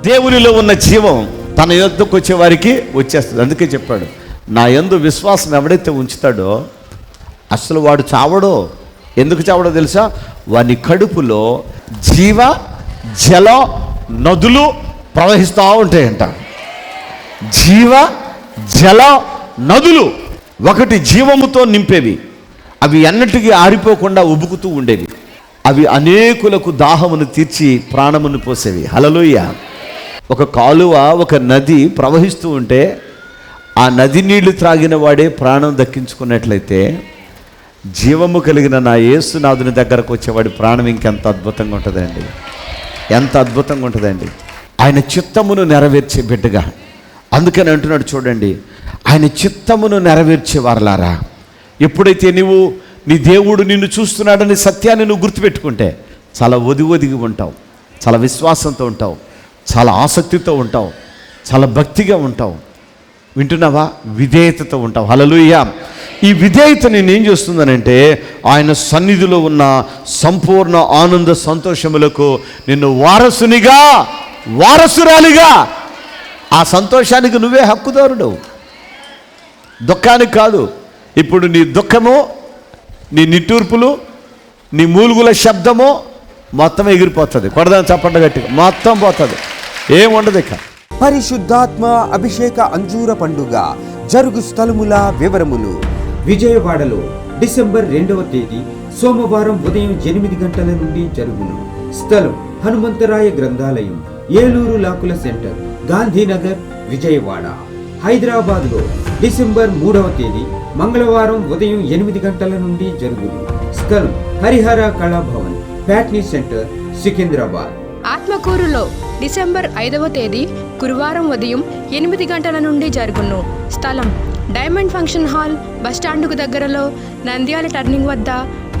దేవునిలో ఉన్న జీవం తన యొద్దకు వచ్చే వారికి వచ్చేస్తుంది. అందుకే చెప్పాడు నా ఎందు విశ్వాసం ఎవడైతే ఉంచుతాడో అసలు వాడు చావడో? ఎందుకు చావడో తెలుసా? వాని కడుపులో జీవ జల నదులు ప్రవహిస్తూ ఉంటాయంట. జీవ జల నదులు ఒకటి జీవముతో నింపేవి. అవి ఎన్నటికీ ఆరిపోకుండా ఉబుకుతూ ఉండేవి. అవి అనేకులకు దాహమును తీర్చి ప్రాణమును పోసేవి. హలలోయ ఒక కాలువ ఒక నది ప్రవహిస్తూ ఉంటే ఆ నది నీళ్ళు త్రాగిన వాడే ప్రాణం దక్కించుకున్నట్లయితే జీవము కలిగిన నా యేసునాథుని దగ్గరకు వచ్చేవాడి ప్రాణం ఇంకెంత అద్భుతంగా ఉంటుందండి. ఎంత అద్భుతంగా ఉంటుందండి. ఆయన చిత్తమును నెరవేర్చే బిడ్డగా. అందుకని అంటున్నాడు చూడండి ఆయన చిత్తమును నెరవేర్చే వారలారా. ఎప్పుడైతే నువ్వు నీ దేవుడు నిన్ను చూస్తున్నాడని సత్యాన్ని నువ్వు గుర్తుపెట్టుకుంటే చాలా ఒదిగి ఒదిగి ఉంటావు చాలా విశ్వాసంతో ఉంటావు. చాలా ఆసక్తితో ఉంటావు చాలా భక్తిగా ఉంటావు. వింటున్నావా? విధేయతతో ఉంటావు. హలలుయ్యా ఈ విధేయత నేను ఏం చేస్తుందనంటే ఆయన సన్నిధిలో ఉన్న సంపూర్ణ ఆనంద సంతోషములకు నిన్ను వారసునిగా వారసురాలిగా ఆ సంతోషానికి నువ్వే హక్కుదారుడు దుఃఖానికి కాదు. ఇప్పుడు నీ దుఃఖము నీ నిట్టూర్పులు నీ మూలుగుల శబ్దము మొత్తం ఎగిరిపోతుంది. కొడదాని చప్పండి గట్టిగా. మొత్తం పోతుంది. ఏం ఇక. పరిశుద్ధాత్మ అభిషేక అంజూర పండుగ జరుగు స్థలముల వివరములు. విజయవాడలో డిసెంబర్ రెండవ తేదీ సోమవారం ఉదయం ఎనిమిది గంటల నుండి జరుగును. స్థలం హనుమంతరాయ గ్రంథాలయం ఏలూరు లాకుల సెంటర్ గాంధీనగర్ విజయవాడ. హైదరాబాద్లో డిసెంబర్ మూడవ తేదీ మంగళవారం ఉదయం ఎనిమిది గంటల నుండి జరుగును. స్థలం హరిహర కళాభవన్ ప్యాట్నీ సెంటర్ సికింద్రాబాద్. ఆత్మకూరులో డిసెంబర్ ఐదవ తేదీ గురువారం ఉదయం ఎనిమిది గంటల నుండి జరుగును. స్థలం డైమండ్ ఫంక్షన్ హాల్ బస్టాండుకు దగ్గరలో నంద్యాల టర్నింగ్ వద్ద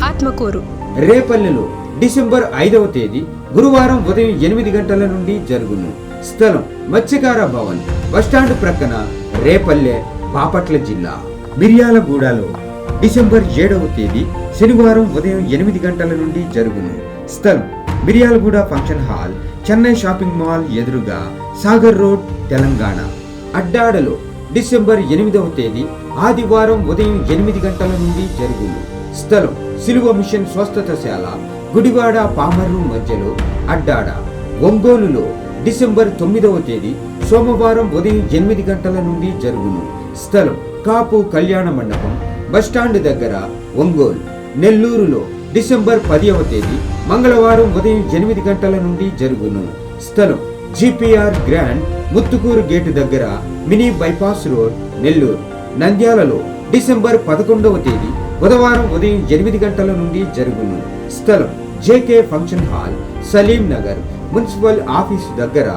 ఆత్మకూరు. రేపల్లెలో డిసెంబర్ ఐదవ తేదీ గురువారం ఉదయం ఎనిమిది గంటల నుండి జరుగును. స్థలం మత్స్యకార భవన్ బస్టాండ్ ప్రక్కన రేపల్లె బాపట్ల జిల్లా. మిర్యాలగూడలో డిసెంబర్ ఏడవ తేదీ శనివారం ఉదయం ఎనిమిది గంటల నుండి జరుగును. స్థలం Miryalaguda function hall Chennai shopping mall ఎదురుగా సాగర్ రోడ్ తెలంగాణ. అడ్డాడలో డిసెంబర్ ఎనిమిదవ తేదీ ఆదివారం ఉదయం ఎనిమిది గంటల నుండి జరుగును. స్థలం సిలువ మిషన్ స్వస్థతశాల గుడివాడ పామర్రు మధ్యలో అడ్డాడ. ఒంగోలులో డిసెంబర్ తొమ్మిదవ తేదీ సోమవారం ఉదయం ఎనిమిది గంటల నుండి జరుగును. స్థలం కాపు కళ్యాణ మండపం బస్టాండ్ దగ్గర ఒంగోలు. నెల్లూరులో డిసెంబర్ పదివ తేదీ మంగళవారం ఉదయం ఎనిమిది గంటల నుండి జరుగును. స్థలం జిపిఆర్ గ్రాండ్ ముత్తుకూరు గేటు దగ్గర మినీ బైపాస్ రోడ్ నెల్లూరు. నంద్యాలలో డిసెంబర్ పదకొండవ తేదీ బుధవారం ఉదయం ఎనిమిది గంటల నుండి జరుగును. స్థలం JK function hall Salim Nagar municipal office దగ్గర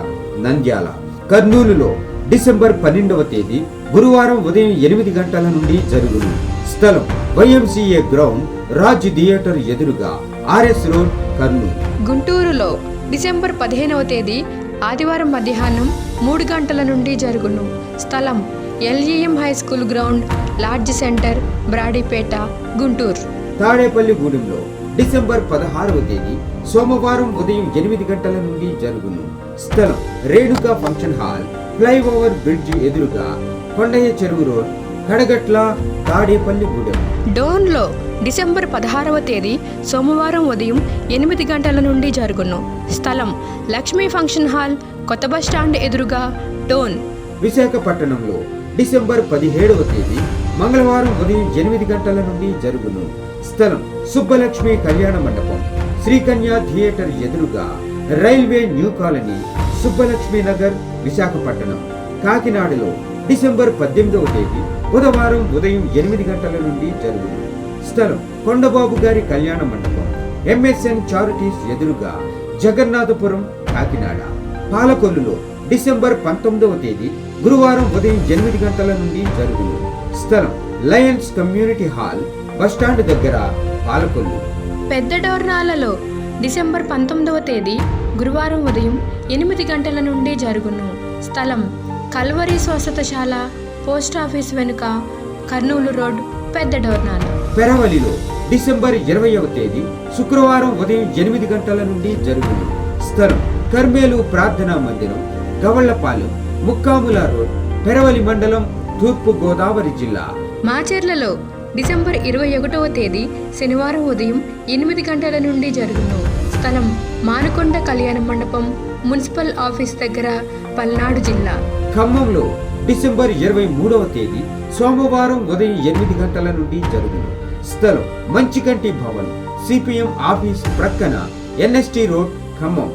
నంద్యాల. కర్నూలులో డిసెంబర్ పన్నెండవ తేదీ గురువారం ఉదయం ఎనిమిది గంటల నుండి జరుగును. స్థలం వైఎంసీఏ గ్రౌండ్ రాజ్ థియేటర్ ఎదురుగా ఆర్ఎస్ రోడ్ కర్నూలు. గుంటూరులో డిసెంబర్ పదిహేనవ తేదీ ఆదివారం మధ్యాహ్నం మూడు గంటల నుండి జరుగును. స్థలం LEM high school ground lodge centre Brodipet Guntur. తాడేపల్లిగూడెంలో December పదహారవ తేదీ సోమవారం ఉదయం ఎనిమిది గంటల నుండి జరుగును. స్థలం Renuka function hall flyover bridge ఎదురుగా కొండయ్య చెరువు రోడ్ కడగట్ల తాడేపల్లిగూడెం డోన్లో డిసెంబర్ పదహారవ తేదీ సోమవారం ఉదయం ఎనిమిది గంటల నుండి జరుగును. స్థలం లక్ష్మీ ఫంక్షన్ హాల్ కొత్త బస్ స్టాండ్ ఎదురుగా డోన్. విశాఖపట్నంలో డిసెంబర్ పదిహేడవ తేదీ మంగళవారం ఉదయం ఎనిమిది గంటల నుండి జరుగును. స్థలం సుబ్బలక్ష్మి కళ్యాణ మండపం శ్రీకన్య థియేటర్ ఎదురుగా railway new colony Subbalakshmi Nagar Visakhapatnam. కాకినాడలో డిసెంబర్ పద్దెనిమిదవ తేదీ బుధవారం ఉదయం ఎనిమిది గంటల నుండి జరుగుతుంది స్థలం కొండబాబు గారి కళ్యాణ మండపం ఎంఎస్ఎన్ చారిటీస్ ఎదురుగా జగన్నాథపురం కాకినాడ. పాలకొల్లులో డిసెంబర్ పంతొమ్మిదవ తేదీ గురువారం ఉదయం ఎనిమిది గంటల నుండి జరుగును. స్థలం లయన్స్ కమ్యూనిటీ హాల్ బస్టాండ్ దగ్గర పాలకొల్లు. పెద్ద డోర్నాలలో డిసెంబర్ పంతొమ్మిదవ తేదీ గురువారం ఉదయం ఎనిమిది గంటల నుండి జరుగును. స్థలం కల్వరి స్వస్థతశాల పోస్ట్ ఆఫీస్ వెనుక కర్నూలు రోడ్ పెద్ద డోర్నాల పెరవలిలో డిసెంబర్ ఇరవైవ తేదీ శుక్రవారం ఉదయం ఎనిమిది గంటల నుండి జరుగును. స్థలం కర్మేలు ప్రార్థనా మందిరం గవళ్ళపాలెం ముక్కాముల రోడ్ పెరవలి మండలం తూర్పు గోదావరి జిల్లా. మాచర్లలో డిసెంబర్ ఇరవై ఒకటవ తేదీ శనివారం ఉదయం ఎనిమిది గంటల నుండి జరుగును. స్థలం మానకొండ కళ్యాణ మండపం మున్సిపల్ ఆఫీస్ దగ్గర పల్నాడు జిల్లా. ఖమ్మంలో డిసెంబర్ ఇరవై మూడవ తేదీ సోమవారం ఉదయం ఎనిమిది గంటల నుండి జరుగును. స్థలం మంచికంటి భవన్ సిపిఎం ఆఫీస్ ప్రక్కన ఎన్ఎస్టి రోడ్ ఖమ్మం.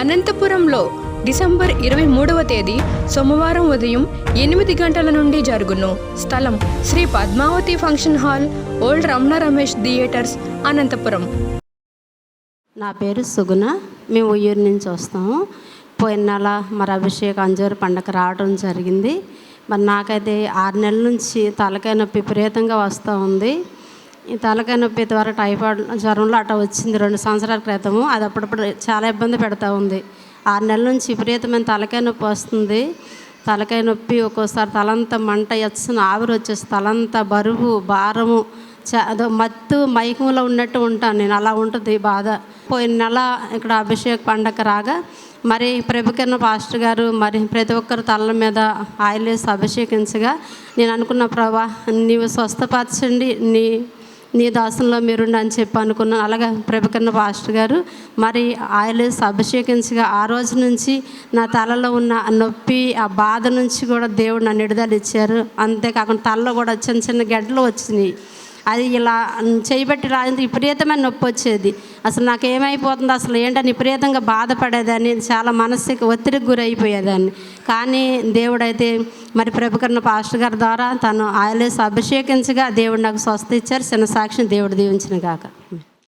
అనంతపురంలో డిసెంబర్ ఇరవై మూడవ తేదీ సోమవారం ఉదయం ఎనిమిది గంటల నుండి జరుగును. స్థలం Sri Padmavathi function hall old Ramana Ramesh theatres Anantapur. నా పేరు సుగుణ. మేము ఉయ్యూరు నుంచి వస్తాము. పోయిన నెల మరి అభిషేక్ అంజూరు పండగ రావడం జరిగింది. మరి నాకైతే ఆరు నెలల నుంచి తలకాయ నొప్పి విపరీతంగా వస్తూ ఉంది. ఈ తలకాయ నొప్పి ద్వారా టైఫాయిడ్ జ్వరంలో అట్లా వచ్చింది రెండు సంవత్సరాల క్రితము. అది అప్పుడప్పుడు చాలా ఇబ్బంది పెడతా ఉంది. ఆరు నెలల నుంచి విపరీతమైన తలకాయ నొప్పి వస్తుంది. తలకాయ నొప్పి ఒక్కోసారి తలంతా మంట ఎచ్చిన ఆవిరి వచ్చేసి తలంతా బరువు భారము అదో మత్తు మైకంలో ఉన్నట్టు ఉంటాను నేను. అలా ఉంటుంది బాధ. పోయిన నెల ఇక్కడ అభిషేక్ పండగ రాగా మరి ప్రభుకిరణ పాస్టర్ గారు మరి ప్రతి ఒక్కరు తలల మీద ఆయిల్ వేసి అభిషేకించగా నేను అనుకున్న ప్రభా నీవు స్వస్థపరచండి నీ నీ దాసంలో మీరుండి అని చెప్పి అనుకున్నాను. అలాగే ప్రభుకరణ పాస్టర్ గారు మరి ఆయిల్ వేసి అభిషేకించగా ఆ రోజు నుంచి నా తలలో ఉన్న ఆ నొప్పి ఆ బాధ నుంచి కూడా దేవుడు నన్ను విడుదల ఇచ్చారు. అంతేకాకుండా తలలో కూడా చిన్న చిన్న గడ్డలు వచ్చినాయి. అది ఇలా చేయబట్టి రాజంత విపరీతమైన నొప్పి వచ్చేది. అసలు నాకు ఏమైపోతుంది అసలు ఏంటని విపరీతంగా బాధపడేదాన్ని. చాలా మనసుకి ఒత్తిడికి గురైపోయేదాన్ని. కానీ దేవుడైతే మరి ప్రభుకరణ పాస్టర్ గారి ద్వారా తను ఆయలేసి అభిషేకించగా దేవుడు నాకు స్వస్థ ఇచ్చారు. చిన్న సాక్షిని దేవుడు దీవించిన కాక